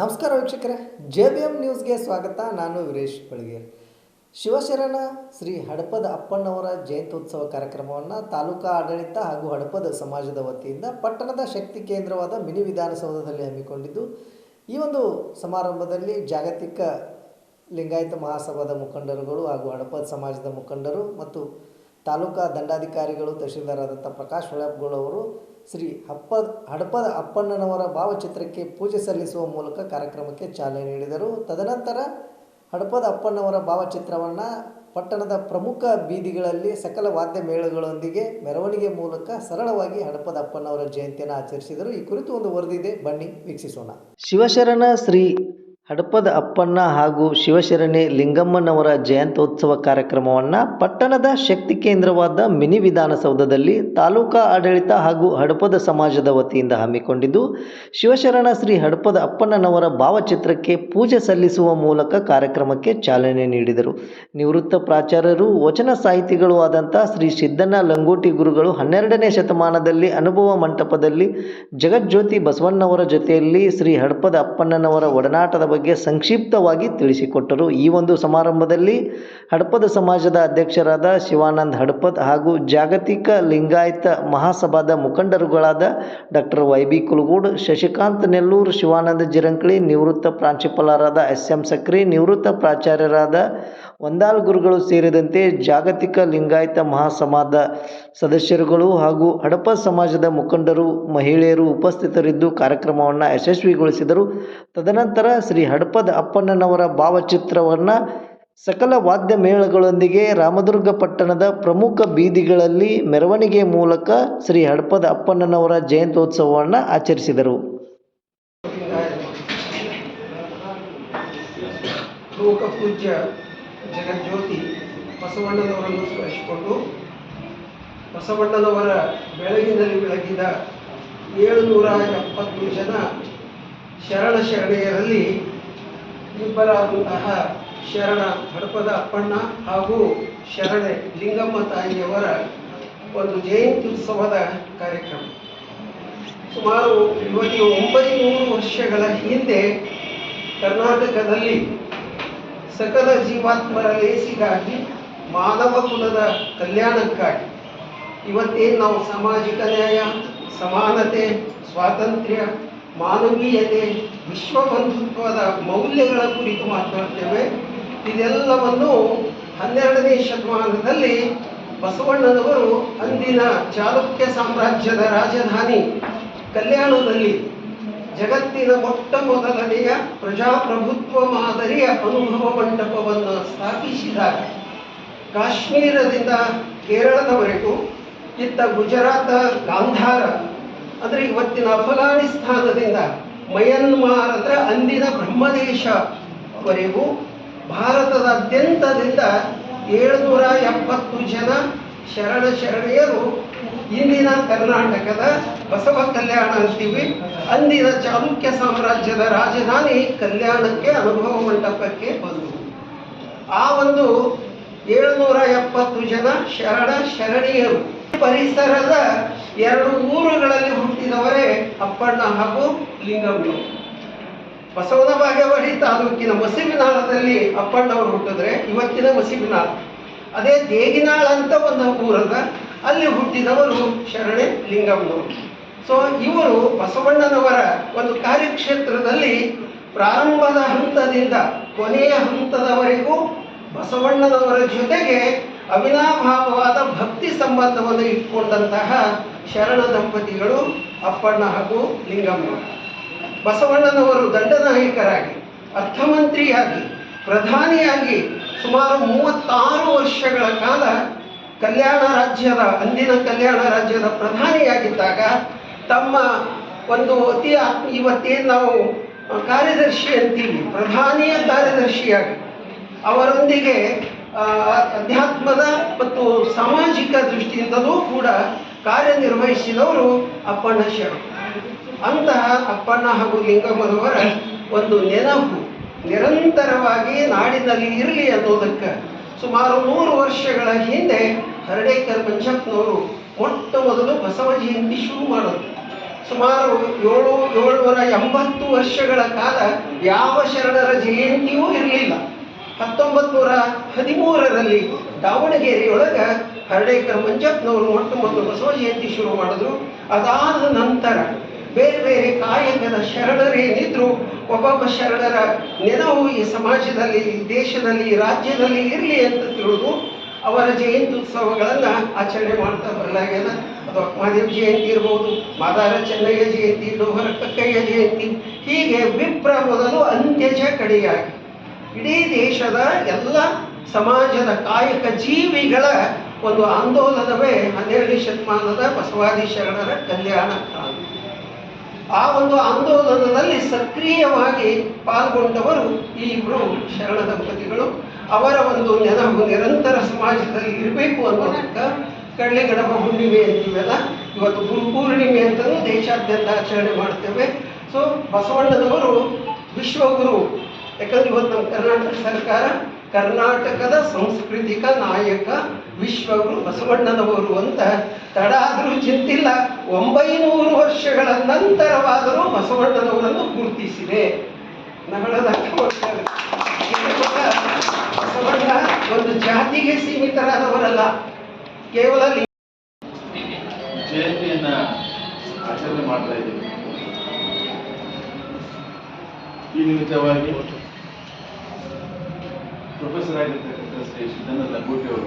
ನಮಸ್ಕಾರ ವೀಕ್ಷಕರೇ, J B M ನ್ಯೂಸ್ಗೆ ಸ್ವಾಗತ. ನಾನು ವೀರೇಶ್ ಬೆಳಗೇರ್ ಶಿವಶರಣ ಶ್ರೀ ಹಡಪದ ಅಪ್ಪಣ್ಣವರ ಜಯಂತ್ಯುತ್ಸವ ಕಾರ್ಯಕ್ರಮವನ್ನು ತಾಲೂಕಾ ಆಡಳಿತ ಹಾಗೂ ಹಡಪದ ಸಮಾಜದ ವತಿಯಿಂದ ಪಟ್ಟಣದ ಶಕ್ತಿ ಕೇಂದ್ರವಾದ ಮಿನಿ ವಿಧಾನಸೌಧದಲ್ಲಿ ಹಮ್ಮಿಕೊಂಡಿದ್ದು, ಈ ಒಂದು ಸಮಾರಂಭದಲ್ಲಿ ಜಾಗತಿಕ ಲಿಂಗಾಯತ ಮಹಾಸಭಾದ ಮುಖಂಡರುಗಳು ಹಾಗೂ ಹಡಪದ ಸಮಾಜದ ಮುಖಂಡರು ಮತ್ತು ತಾಲೂಕಾ ದಂಡಾಧಿಕಾರಿಗಳು ತಹಶೀಲ್ದಾರಾದಂಥ ಪ್ರಕಾಶ್ ಹೊಳಪ್ಗೋಳ್ ಅವರು ಶ್ರೀ ಹಪ್ಪದ, ಹಡಪದ ಅಪ್ಪಣ್ಣನವರ ಭಾವಚಿತ್ರಕ್ಕೆ ಪೂಜೆ ಸಲ್ಲಿಸುವ ಮೂಲಕ ಕಾರ್ಯಕ್ರಮಕ್ಕೆ ಚಾಲನೆ ನೀಡಿದರು. ತದನಂತರ ಹಡಪದ ಅಪ್ಪಣ್ಣವರ ಭಾವಚಿತ್ರವನ್ನು ಪಟ್ಟಣದ ಪ್ರಮುಖ ಬೀದಿಗಳಲ್ಲಿ ಸಕಲ ವಾದ್ಯ ಮೇಳಗಳೊಂದಿಗೆ ಮೆರವಣಿಗೆ ಮೂಲಕ ಸರಳವಾಗಿ ಹಡಪದ ಅಪ್ಪಣ್ಣವರ ಜಯಂತಿಯನ್ನು ಆಚರಿಸಿದರು. ಈ ಕುರಿತು ಒಂದು ವರದಿದೆ ಬನ್ನಿ ವೀಕ್ಷಿಸೋಣ. ಶಿವಶರಣ ಶ್ರೀ ಹಡಪದ ಅಪ್ಪಣ್ಣ ಹಾಗೂ ಶಿವಶರಣೆ ಲಿಂಗಮ್ಮನವರ ಜಯಂತ್ಯೋತ್ಸವ ಕಾರ್ಯಕ್ರಮವನ್ನು ಪಟ್ಟಣದ ಶಕ್ತಿ ಕೇಂದ್ರವಾದ ಮಿನಿ ವಿಧಾನಸೌಧದಲ್ಲಿ ತಾಲೂಕಾ ಆಡಳಿತ ಹಾಗೂ ಹಡಪದ ಸಮಾಜದ ವತಿಯಿಂದ ಹಮ್ಮಿಕೊಂಡಿದ್ದು, ಶಿವಶರಣ ಶ್ರೀ ಹಡಪದ ಅಪ್ಪಣ್ಣನವರ ಭಾವಚಿತ್ರಕ್ಕೆ ಪೂಜೆ ಸಲ್ಲಿಸುವ ಮೂಲಕ ಕಾರ್ಯಕ್ರಮಕ್ಕೆ ಚಾಲನೆ ನೀಡಿದರು. ನಿವೃತ್ತ ಪ್ರಾಚಾರ್ಯರು, ವಚನ ಸಾಹಿತಿಗಳು ಆದಂಥ ಶ್ರೀ ಸಿದ್ದಣ್ಣ ಲಂಗೋಟಿ ಗುರುಗಳು ಹನ್ನೆರಡನೇ ಶತಮಾನದಲ್ಲಿ ಅನುಭವ ಮಂಟಪದಲ್ಲಿ ಜಗಜ್ಯೋತಿ ಬಸವಣ್ಣವರ ಜೊತೆಯಲ್ಲಿ ಶ್ರೀ ಹಡಪದ ಅಪ್ಪಣ್ಣನವರ ಒಡನಾಟದ ಸಂಕ್ಷಿಪ್ತವಾಗಿ ತಿಳಿಸಿಕೊಟ್ಟರು. ಈ ಒಂದು ಸಮಾರಂಭದಲ್ಲಿ ಹಡಪದ ಸಮಾಜದ ಅಧ್ಯಕ್ಷರಾದ ಶಿವಾನಂದ್ ಹಡಪದ್ ಹಾಗೂ ಜಾಗತಿಕ ಲಿಂಗಾಯತ ಮಹಾಸಭಾದ ಮುಖಂಡರುಗಳಾದ doctor Y B Kulgud, Shashikant Nellur, Shivananda Jirankali, ನಿವೃತ್ತ ಪ್ರಾಂಶುಪಾಲರಾದ ಎಸ್ ಎಂ ಸಕ್ರಿ, ನಿವೃತ್ತ ಪ್ರಾಚಾರ್ಯರಾದ ಒಂದಾಲ್ ಗುರುಗಳು ಸೇರಿದಂತೆ ಜಾಗತಿಕ ಲಿಂಗಾಯತ ಮಹಾಸಮಾಜದ ಸದಸ್ಯರುಗಳು ಹಾಗೂ ಹಡಪ ಸಮಾಜದ ಮುಖಂಡರು, ಮಹಿಳೆಯರು ಉಪಸ್ಥಿತರಿದ್ದು ಕಾರ್ಯಕ್ರಮವನ್ನು ಯಶಸ್ವಿಗೊಳಿಸಿದರು. ತದನಂತರ ಶ್ರೀ ಹಡಪದ ಅಪ್ಪಣ್ಣನವರ ಭಾವಚಿತ್ರವನ್ನು ಸಕಲ ವಾದ್ಯ ಮೇಳಗಳೊಂದಿಗೆ ರಾಮದುರ್ಗ ಪಟ್ಟಣದ ಪ್ರಮುಖ ಬೀದಿಗಳಲ್ಲಿ ಮೆರವಣಿಗೆ ಮೂಲಕ ಶ್ರೀ ಹಡಪದ ಅಪ್ಪಣ್ಣನವರ ಜಯಂತ್ಯೋತ್ಸವವನ್ನು ಆಚರಿಸಿದರು. ಲೋಕಪೂಜ್ಯ ಪೂಜ್ಯ ಜಗಜ್ಯೋತಿ ಬಸವಣ್ಣನವರನ್ನು ಸ್ಮರಿಸಿಕೊಂಡು ಬಸವಣ್ಣನವರ ಬೆಳಗಿನಲ್ಲಿ ಬೆಳಗಿದ ಏಳುನೂರ ಎಪ್ಪತ್ತು ಜನ ಶರಣ ಶರಣೆಯರಲ್ಲಿ ಇಬ್ಬರಾದಂತಹ ಶರಣ ಹಡಪದ ಅಪ್ಪಣ್ಣ ಹಾಗೂ ಶರಣೆ ಲಿಂಗಮ್ಮ ತಾಯಿಯವರ ಒಂದು ಜಯಂತ್ಯುತ್ಸವದ ಕಾರ್ಯಕ್ರಮ. ಸುಮಾರು ಇವತ್ತು ಒಂಬೈನೂರು ವರ್ಷಗಳ ಹಿಂದೆ ಕರ್ನಾಟಕದಲ್ಲಿ ಸಕಲ ಜೀವಾತ್ಮರ ಲೇಸಿಗಾಗಿ ಮಾನವ ಕುಲದ ಕಲ್ಯಾಣಕ್ಕಾಗಿ ಇವತ್ತೇನು ನಾವು ಸಾಮಾಜಿಕ ನ್ಯಾಯ, ಸಮಾನತೆ, ಸ್ವಾತಂತ್ರ್ಯ, ಮಾನವೀಯತೆ ವಿಶ್ವ ಬಂಧುತ್ವದ ಮೌಲ್ಯಗಳ ಕುರಿತು ಮಾತನಾಡ್ತೇವೆ. ಇದೆಲ್ಲವನ್ನು ಹನ್ನೆರಡನೇ ಶತಮಾನದಲ್ಲಿ ಬಸವಣ್ಣನವರು ಅಂದಿನ ಚಾಲುಕ್ಯ ಸಾಮ್ರಾಜ್ಯದ ರಾಜಧಾನಿ ಕಲ್ಯಾಣದಲ್ಲಿ ಜಗತ್ತಿನ ಮೊಟ್ಟ ಮೊದಲನೆಯ ಪ್ರಜಾಪ್ರಭುತ್ವ ಮಾದರಿಯ ಅನುಭವ ಮಂಟಪವನ್ನು ಸ್ಥಾಪಿಸಿದಾಗ ಕಾಶ್ಮೀರದಿಂದ ಕೇರಳದವರೆಗೂ ಇತ್ತ ಗುಜರಾತ್ ಗಾಂಧಾರ. ಅಂದ್ರೆ ಇವತ್ತಿನ ಅಫಘಾನಿಸ್ತಾನದಿಂದ ಮಯನ್ಮಾರ್ ಅಂದ್ರೆ ಅಂದಿನ ಬ್ರಹ್ಮದೇಶವರೆಗೂ ಭಾರತದಾದ್ಯಂತದಿಂದ ಏಳ್ನೂರ ಎಪ್ಪತ್ತು ಜನ ಶರಣ ಶರಣೆಯರು ಇಂದಿನ ಕರ್ನಾಟಕದ ಬಸವ ಕಲ್ಯಾಣ ಅಂತೀವಿ. ಅಂದಿನ ಚಾಲುಕ್ಯ ಸಾಮ್ರಾಜ್ಯದ ರಾಜಧಾನಿ ಕಲ್ಯಾಣಕ್ಕೆ ಅನುಭವ ಮಂಟಪಕ್ಕೆ ಬಂದವು ಆ ಒಂದು ಏಳುನೂರ ಎಪ್ಪತ್ತು ಜನ ಶರಣ ಶರಣೀಯರು ಪರಿಸರದ ಎರಡು ಊರುಗಳಲ್ಲಿ ಹುಟ್ಟಿದವರೇ ಅಪ್ಪಣ್ಣ ಹಾಗೂ ಲಿಂಗಮ್ಮನವರು ಬಸವನ ಬಾಗೇವಾಡಿ ತಾಲೂಕಿನ ಮಸಿಬಿನಾಳದಲ್ಲಿ ಅಪ್ಪಣ್ಣವರು ಹುಟ್ಟಿದ್ರೆ ಇವತ್ತಿನ ಮಸಿಬಿನಾಳ. ಅದೇ ದೇಗಿನಾಳ ಅಂತ ಒಂದು ಊರದ ಅಲ್ಲಿ ಹುಟ್ಟಿದವರು ಶರಣೆ ಲಿಂಗಮ್ಮನವರು ಸೊ ಇವರು ಬಸವಣ್ಣನವರ ಒಂದು ಕಾರ್ಯಕ್ಷೇತ್ರದಲ್ಲಿ ಪ್ರಾರಂಭದ ಹಂತದಿಂದ ಕೊನೆಯ ಹಂತದವರೆಗೂ ಬಸವಣ್ಣನವರ ಜೊತೆಗೆ ಅವಿನಾಭಾವವಾದ ಭಕ್ತಿ ಸಂಬಂಧವನ್ನು ಇಟ್ಕೊಂಡಂತಹ ಶರಣ ದಂಪತಿಗಳು ಅಪ್ಪಣ್ಣ ಹಾಗೂ ಲಿಂಗಮ್ಮ. ಬಸವಣ್ಣನವರು ದಂಡನಾಯಕರಾಗಿ, ಅರ್ಥಮಂತ್ರಿಯಾಗಿ, ಪ್ರಧಾನಿಯಾಗಿ ಸುಮಾರು ಮೂವತ್ತಾರು ವರ್ಷಗಳ ಕಾಲ ಕಲ್ಯಾಣ ರಾಜ್ಯದ, ಅಂದಿನ ಕಲ್ಯಾಣ ರಾಜ್ಯದ ಪ್ರಧಾನಿಯಾಗಿದ್ದಾಗ ತಮ್ಮ ಒಂದು ಅತಿ ಇವತ್ತೇನು ನಾವು ಕಾರ್ಯದರ್ಶಿ ಅಂತೀವಿ, ಪ್ರಧಾನಿಯ ಕಾರ್ಯದರ್ಶಿಯಾಗಿ. ಅವರೊಂದಿಗೆ ಅಧ್ಯಾತ್ಮದ ಮತ್ತು ಸಾಮಾಜಿಕ ದೃಷ್ಟಿಯಿಂದಲೂ ಕೂಡ ಕಾರ್ಯನಿರ್ವಹಿಸಿದವರು ಅಪ್ಪಣ್ಣ ಶರಣ ಅಂತಹ ಅಪ್ಪಣ್ಣ ಹಾಗೂ ಲಿಂಗಮ್ಮನವರ ಒಂದು ನೆನಪು ನಿರಂತರವಾಗಿ ನಾಡಿನಲ್ಲಿ ಇರಲಿ ಅನ್ನೋದಕ್ಕೆ ಸುಮಾರು ನೂರು ವರ್ಷಗಳ ಹಿಂದೆ ಹರಡೇಕರ್ ಪಂಚಪ್ನವರು ಮೊಟ್ಟ ಮೊದಲು ಬಸವ ಜಯಂತಿ ಶುರು ಮಾಡೋದು ಸುಮಾರು ಏಳು, ಏಳ್ನೂರ ಎಂಬತ್ತು ವರ್ಷಗಳ ಕಾಲ ಯಾವ ಶರಣರ ಜಯಂತಿಯೂ ಇರಲಿಲ್ಲ. ಹತ್ತೊಂಬತ್ತು ನೂರ ಹದಿಮೂರರಲ್ಲಿ ದಾವಣಗೆರೆಯೊಳಗೆ ಹರಡೇಕರ್ ಮಂಜಪ್ಪನವರು ಮೊಟ್ಟ ಮೊದಲು ಬಸವ ಜಯಂತಿ ಶುರು ಮಾಡಿದ್ರು. ಅದಾದ ನಂತರ ಬೇರೆ ಬೇರೆ ಕಾಯಕದ ಶರಣರೇನಿದ್ರು ಒಬ್ಬೊಬ್ಬ ಶರಣರ ನೆನವು ಈ ಸಮಾಜದಲ್ಲಿ ದೇಶದಲ್ಲಿ ರಾಜ್ಯದಲ್ಲಿ ಇರಲಿ ಅಂತ ತಿಳಿದು ಅವರ ಜಯಂತಿ ಉತ್ಸವಗಳನ್ನು ಆಚರಣೆ ಮಾಡ್ತಾ ಬರಲಾಗ್ಯದ. ಅದು ಅಕ್ಮಾದೇವ್ ಜಯಂತಿ ಇರ್ಬೋದು, ಮಾದಾರ ಚೆನ್ನಯ್ಯ ಜಯಂತಿ ಲೋಹರ ಕಕ್ಕಯ್ಯ ಜಯಂತಿ, ಹೀಗೆ ವಿಪ್ರ ಮೊದಲು ಅಂತ್ಯಜ ಕಡೆಯಾಗಿ. ಇಡೀ ದೇಶದ ಎಲ್ಲ ಸಮಾಜದ ಕಾಯಕ ಜೀವಿಗಳ ಒಂದು ಆಂದೋಲನವೇ ಹನ್ನೆರಡನೇ ಶತಮಾನದ ಬಸವಾದಿ ಶರಣರ ಕಲ್ಯಾಣ ಕ್ರಾಂತಿ ಆ ಒಂದು ಆಂದೋಲನದಲ್ಲಿ ಸಕ್ರಿಯವಾಗಿ ಪಾಲ್ಗೊಂಡವರು ಈ ಇಬ್ಬರು ಶರಣ ದಂಪತಿಗಳು ಅವರ ಒಂದು ನೆನಪು ನಿರಂತರ ಸಮಾಜದಲ್ಲಿ ಇರಬೇಕು ಅನ್ನೋದಕ್ಕೆ ಕಳ್ಳಿಗಡಬ ಹುಣ್ಣಿಮೆ ಅಂತೀವಲ್ಲ, ಇವತ್ತು ಗುರು ಪೂರ್ಣಿಮೆ ಅಂತಲೂ ದೇಶಾದ್ಯಂತ ಆಚರಣೆ ಮಾಡ್ತೇವೆ. ಸೊ ಬಸವಣ್ಣನವರು ವಿಶ್ವಗುರು. ಯಾಕಂದ್ರೆ ಇವತ್ತು ನಮ್ಮ ಕರ್ನಾಟಕ ಸರ್ಕಾರ ಕರ್ನಾಟಕದ ಸಾಂಸ್ಕೃತಿಕ ನಾಯಕ ವಿಶ್ವಗುರು ಬಸವಣ್ಣನವರು ಅಂತ ತಡ ಆದರೂ ಚಿಂತಿಲ್ಲ. ಒಂಬೈನೂರು ವರ್ಷಗಳ ನಂತರವಾದರೂ ಬಸವಣ್ಣನವರನ್ನು ಗುರುತಿಸಿದೆ. ಬಸವಣ್ಣ ಒಂದು ಜಾತಿಗೆ ಸೀಮಿತರಾದವರಲ್ಲ. ಕೇವಲ ಜಯಂತಿಯನ್ನ ಆಚರಣೆ ಮಾಡ್ತಾ ಇದ್ದೀವಿ. ಈ ನಿಮಿತ್ತವಾಗಿ ಪ್ರೊಫೆಸರ್ ಆಗಿರ್ತಕ್ಕಂಥ ಶ್ರೀ ಸಿದ್ದಣ್ಣ ಲಂಗೋಟಿ ಅವರು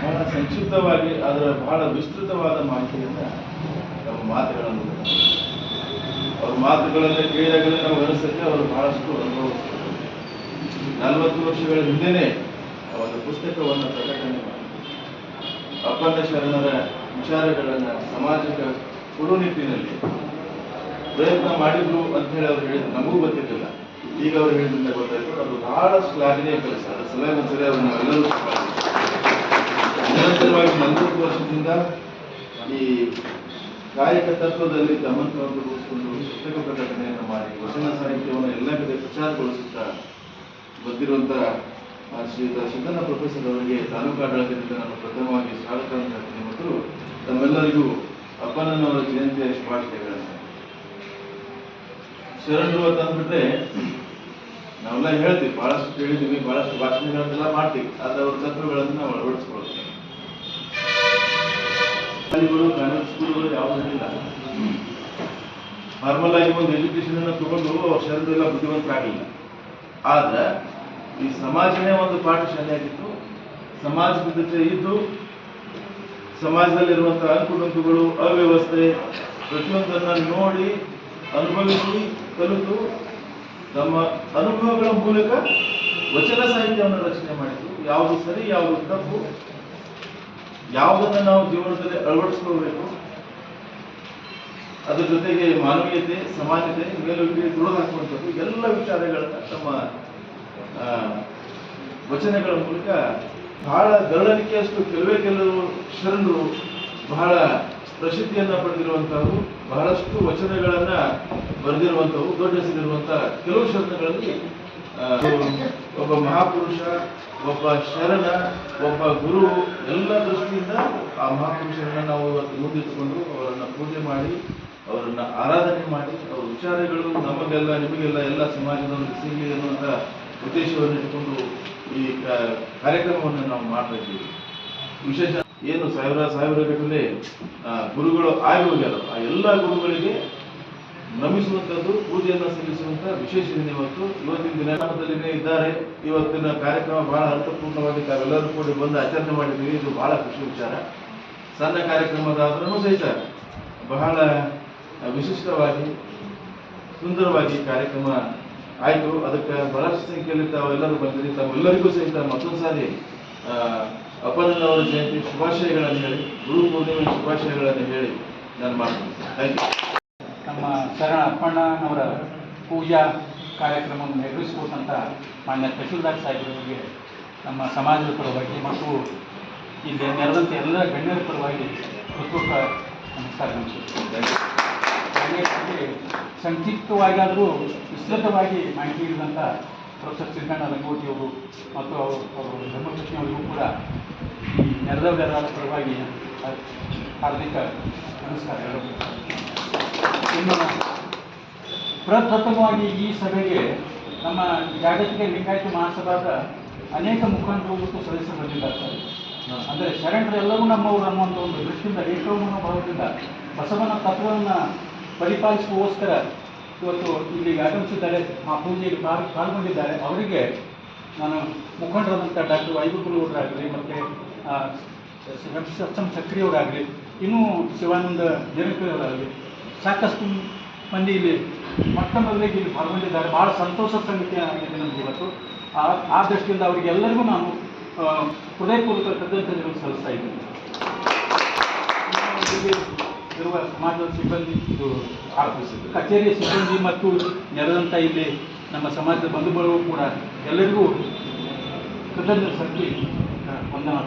ಬಹಳ ಸಂಕ್ಷಿಪ್ತವಾಗಿ, ಅದರ ಬಹಳ ವಿಸ್ತೃತವಾದ ಮಾಹಿತಿಯನ್ನ ನಮ್ಮ ಮಾತುಗಳನ್ನು ಅವ್ರ ಮಾತುಗಳನ್ನು ಕೇಳಿದಾಗ ನಾವು ಅನಿಸುತ್ತೆ, ಅವರು ಬಹಳಷ್ಟು ಅನುಭವಿಸ್ತಾರೆ. ನಲವತ್ತು ವರ್ಷಗಳ ಹಿಂದೆನೇ ಅವರ ಪುಸ್ತಕವನ್ನು ಪ್ರಕಟಣೆ ಮಾಡಿ ಅಪ್ಪಂದ ಶರಣರ ವಿಚಾರಗಳನ್ನು ಸಮಾಜದ ಕೊಡೋ ನಿಟ್ಟಿನಲ್ಲಿ ಪ್ರಯತ್ನ ಮಾಡಿದ್ರು ಅಂತ ಹೇಳಿ ಅವ್ರು ಹೇಳಿದ್ರು. ನಮಗೂ ಗೊತ್ತಿದ್ದಿಲ್ಲ. ಈಗ ಅವ್ರು ಹೇಳಿದಂತೆ ಗೊತ್ತಾಯ್ತು. ಅದು ಬಹಳ ಶ್ಲಾಘನೀಯ ಕೆಲಸ. ಅದ್ರ ಸಲಹೆ ಒಂದ್ಸರಿ ಅವ್ರು ನಿರಂತರವಾಗಿ ನಲವತ್ತು ವರ್ಷದಿಂದ ಈ ಕಾಯಕ ತತ್ವದಲ್ಲಿ ಗಮನವನ್ನು ಪುಸ್ತಕ ಪ್ರಕಟಣೆಯನ್ನು ಮಾಡಿ, ವಚನ ಸಾಹಿತ್ಯವನ್ನು ಎಲ್ಲ ಕಡೆ ಪ್ರಚಾರಗೊಳಿಸುತ್ತಾ ಆ ಶ್ರೀಯುತ ಸಿದ್ದನ ಪ್ರೊಫೆಸರ್ ಅವರಿಗೆ ತಾಲೂಕು ಆಡಳಿತದಿಂದ ನಾನು ಪ್ರಥಮವಾಗಿ ಸ್ವಾಗತ ಅಂತ ಹೇಳ್ತೀನಿ. ಮತ್ತು ತಮ್ಮೆಲ್ಲರಿಗೂ ಅಪ್ಪನವರ ಜಯಂತಿಯ ಶುಭಾಶಯಗಳನ್ನು. ಶರಣರು ಅಂತ ಅಂದ್ಬಿಟ್ರೆ ನಾವೆಲ್ಲ ಹೇಳ್ತೀವಿ, ಬಹಳಷ್ಟು ಕೇಳಿದ್ದೀವಿ, ಬಹಳಷ್ಟು ಭಾಷಣಗಳನ್ನೆಲ್ಲ ಮಾಡ್ತೀವಿ. ಆದ್ರೆ ಅವ್ರ ತತ್ವಗಳನ್ನು ನಾವು ಅಳವಡಿಸ್ಕೊಳ್ತೀವಿ ಶಾಲೆಗಳು ಸ್ಕೂಲ್ಗಳು ಯಾವುದೂ ಇಲ್ಲ. ನಾರ್ಮಲ್ ಆಗಿ ಒಂದು ಎಜುಕೇಶನ್ ಅನ್ನು ತಗೊಂಡು ಅವ್ರ ಶರೀರದೆಲ್ಲ ಬುದ್ಧಿವಂತ ಆಗಲಿಲ್ಲ ಆದ್ರೆ ಈ ಸಮಾಜನೇ ಒಂದು ಪಾಠಶಾಲೆ ಆಗಿತ್ತು. ಸಮಾಜದ ಜೊತೆ ಇದ್ದು ಸಮಾಜದಲ್ಲಿರುವಂತಹ ಅನುಕೂಲಗಳು ಅವ್ಯವಸ್ಥೆ ಪ್ರತಿಯೊಂದನ್ನು ನೋಡಿ ಅನುಭವಿಸಿ, ಕಲಿತು ತಮ್ಮ ಅನುಭವಗಳ ಮೂಲಕ ವಚನ ಸಾಹಿತ್ಯವನ್ನು ರಚನೆ ಮಾಡಿದ್ರು. ಯಾವುದು ಸರಿ, ಯಾವುದು ತಪ್ಪು, ಯಾವುದನ್ನು ನಾವು ಜೀವನದಲ್ಲಿ ಅಳವಡಿಸ್ಕೋಬೇಕು ಅದ್ರ ಜೊತೆಗೆ ಮಾನವೀಯತೆ, ಸಮಾನತೆ ಮೇಲುಗಡೆ ತುಳಿದು ಹಾಕುವಂಥದ್ದು, ಎಲ್ಲ ವಿಚಾರಗಳನ್ನ ತಮ್ಮ ವಚನಗಳ ಮೂಲಕ ಬಹಳ ದರಳಿಕೆಯಷ್ಟು ಕೆಲವೇ ಕೆಲವು ಶರಣರು ಬಹಳ ಪ್ರಸಿದ್ಧಿಯನ್ನ ಪಡೆದಿರುವಂತಹವು ಬಹಳಷ್ಟು ವಚನಗಳನ್ನ ಬರೆದಿರುವಂತಹವು ದೊಡ್ಡ ಹೆಸರಿರುವಂತಹ ಕೆಲವು ಶಬ್ದಗಳಲ್ಲಿ ಒಬ್ಬ ಮಹಾಪುರುಷ, ಒಬ್ಬ ಶರಣ, ಒಬ್ಬ ಗುರು, ಎಲ್ಲ ದೃಷ್ಟಿಯಿಂದ ಆ ಮಹಾಪುರುಷರನ್ನ ನಾವು ಮುಂದಿಟ್ಟುಕೊಂಡು ಅವರನ್ನ ಪೂಜೆ ಮಾಡಿ, ಅವರನ್ನ ಆರಾಧನೆ ಮಾಡಿ, ಅವರ ವಿಚಾರಗಳು ನಮಗೆಲ್ಲ, ನಿಮಗೆಲ್ಲ ಎಲ್ಲ ಸಮಾಜದವರಿಗೆ ಸಿಗಲಿ ಅನ್ನುವಂಥ ಉದ್ದೇಶವನ್ನು ಇಟ್ಟುಕೊಂಡು ಈ ಕಾರ್ಯಕ್ರಮವನ್ನು ನಾವು ಮಾಡ್ತಾ ಇದ್ದೀವಿ. ವಿಶೇಷ ಏನು ಸಾವಿರ ಸಾವಿರ ಗಟ್ಟಲೆ ಗುರುಗಳು ಆಗಿ ಹೋಗ್ಯಾರ. ಆ ಎಲ್ಲ ಗುರುಗಳಿಗೆ ನಮಿಸುವಂಥದ್ದು, ಪೂಜೆಯನ್ನು ಸಲ್ಲಿಸುವಂತ ವಿಶೇಷ ದಿನ ಇವತ್ತು. ಇವತ್ತಿನ ದಿನದಲ್ಲಿನೇ ಇದ್ದಾರೆ. ಇವತ್ತಿನ ಕಾರ್ಯಕ್ರಮ ಬಹಳ ಅರ್ಥಪೂರ್ಣವಾಗಿ ತಾವೆಲ್ಲರೂ ಕೂಡ ಬಂದು ಆಚರಣೆ ಮಾಡಿದ್ದೀವಿ ಇದು ಬಹಳ ಖುಷಿ ವಿಚಾರ. ಸಣ್ಣ ಕಾರ್ಯಕ್ರಮದಾದ್ರೂ ಸಹಿತ ಬಹಳ ವಿಶಿಷ್ಟವಾಗಿ, ಸುಂದರವಾಗಿ ಕಾರ್ಯಕ್ರಮ ಆಯಿತು. ಅದಕ್ಕೆ ಬಹಳಷ್ಟು ಸಂಖ್ಯೆಯಲ್ಲಿ ತಾವೆಲ್ಲರೂ ಬಂದಿದ್ದೀವಿ ತಾವೆಲ್ಲರಿಗೂ ಸಹಿತ ಮತ್ತೊಂದು ಸಾರಿ ಆ, ಅಪ್ಪಣ್ಣನವರ ಜಯಂತಿ ಶುಭಾಶಯಗಳನ್ನು ಹೇಳಿ ಗುರು ಪೂರ್ಣಿಮೆ ಶುಭಾಶಯಗಳನ್ನು ಹೇಳಿ ನಾನು ಮಾಡ್ತೀನಿ. ಥ್ಯಾಂಕ್ ಯು ನಮ್ಮ ಶರಣ ಅಪ್ಪಣ್ಣನವರ ಪೂಜಾ ಕಾರ್ಯಕ್ರಮವನ್ನು ನೆರವೇರಿಸಿಕೊಟ್ಟಂಥ ಮಾನ್ಯ ತಹಶೀಲ್ದಾರ್ ಸಾಹೇಬರವರಿಗೆ ನಮ್ಮ ಸಮಾಜದ ಪರವಾಗಿ ಮತ್ತು ಇಲ್ಲಿ ನೆರೆದಂಥ ಎಲ್ಲ ಗಣ್ಯರ ಪರವಾಗಿ ಹೃತ್ಪೂರ್ವಕ ನಮಸ್ಕಾರ ಹಾಗೆ ಸಂಕ್ಷಿಪ್ತವಾಗಿಯಾದರೂ ವಿಸ್ತೃತವಾಗಿ ಮಾಹಿತಿ ನೀಡಿದಂಥ ಪ್ರೊಫೆಸರ್ ಸಿದ್ದಣ್ಣ ರಂಗೋಟಿಯವರು ಮತ್ತು ಅವರು ಧರ್ಮಕೃಷ್ಣ ಅವರಿಗೂ ಕೂಡ ನೆರೆದವರೆಲ್ಲರ ಪರವಾಗಿ ಹಾರ್ದಿಕ ನಮಸ್ಕಾರಗಳು ಇನ್ನು ಪ್ರಪ್ರಥಮವಾಗಿ ಈ ಸಭೆಗೆ ನಮ್ಮ ಜಾಗತಿಕ ಲಿಂಗಾಯತ ಮಹಾಸಭಾದ ಅನೇಕ ಮುಖಂಡರು ಮತ್ತು ಸದಸ್ಯರು ಬಂದಿದ್ದಾರೆ ಸರ್. ಅಂದರೆ ಶರಣರೆಲ್ಲರೂ ನಮ್ಮವರು ಅನ್ನುವಂಥ ಒಂದು ದೃಷ್ಟಿಯಿಂದ ಏಕೋ ಮನೋಭಾವದಿಂದ ಬಸವನ ತತ್ವವನ್ನು ಪರಿಪಾಲಿಸುವಗೋಸ್ಕರ ಇವತ್ತು ಇಲ್ಲಿಗೆ ಆಗಮಿಸಿದ್ದಾರೆ. ಆ ಪೂಜೆಯಲ್ಲಿ ಪಾಲ್ ಪಾಲ್ಗೊಂಡಿದ್ದಾರೆ. ಅವರಿಗೆ ನಾನು ಮುಖಂಡರಾದಂಥ ಡಾಕ್ಟರ್ ವೈಭವರಾಗಲಿ ಮತ್ತು ಸತ್ಸಂ ಸಕ್ರಿಯವರಾಗಲಿ, ಇನ್ನೂ ಶಿವಾನಂದ ಜನಪ್ರಿಯವರಾಗಲಿ ಸಾಕಷ್ಟು ಮಂದಿ ಇಲ್ಲಿ ಮೊಟ್ಟ ಮೊದಲಿಗೆ ಇಲ್ಲಿ ಪಾಲ್ಗೊಂಡಿದ್ದಾರೆ ಭಾಳ ಸಂತೋಷ ಸಂಗತಿ ಆಗಿದೆ ನಮಗೆ ಇವತ್ತು. ಆ ದೃಷ್ಟಿಯಿಂದ ಅವರಿಗೆಲ್ಲರಿಗೂ ನಾನು ಹೃದಯಪೂರ್ವಕ ಕೃತಜ್ಞತೆಗಳು ಸಲ್ಲಿಸ್ತಾ ಇದ್ದೀನಿ. ಇರುವ ಸಮಾಜದ ಸಿಬ್ಬಂದಿ ಇದು ಕಚೇರಿಯ ಸಿಬ್ಬಂದಿ ಮತ್ತು ನೆರೆದಂಥ ಇಲ್ಲಿ ನಮ್ಮ ಸಮಾಜದ ಬಂಧು ಬಳಗು ಕೂಡ ಎಲ್ಲರಿಗೂ ಕೃತಜ್ಞತೆ ಸಲ್ಲಿಸಿ ವಂದನಾ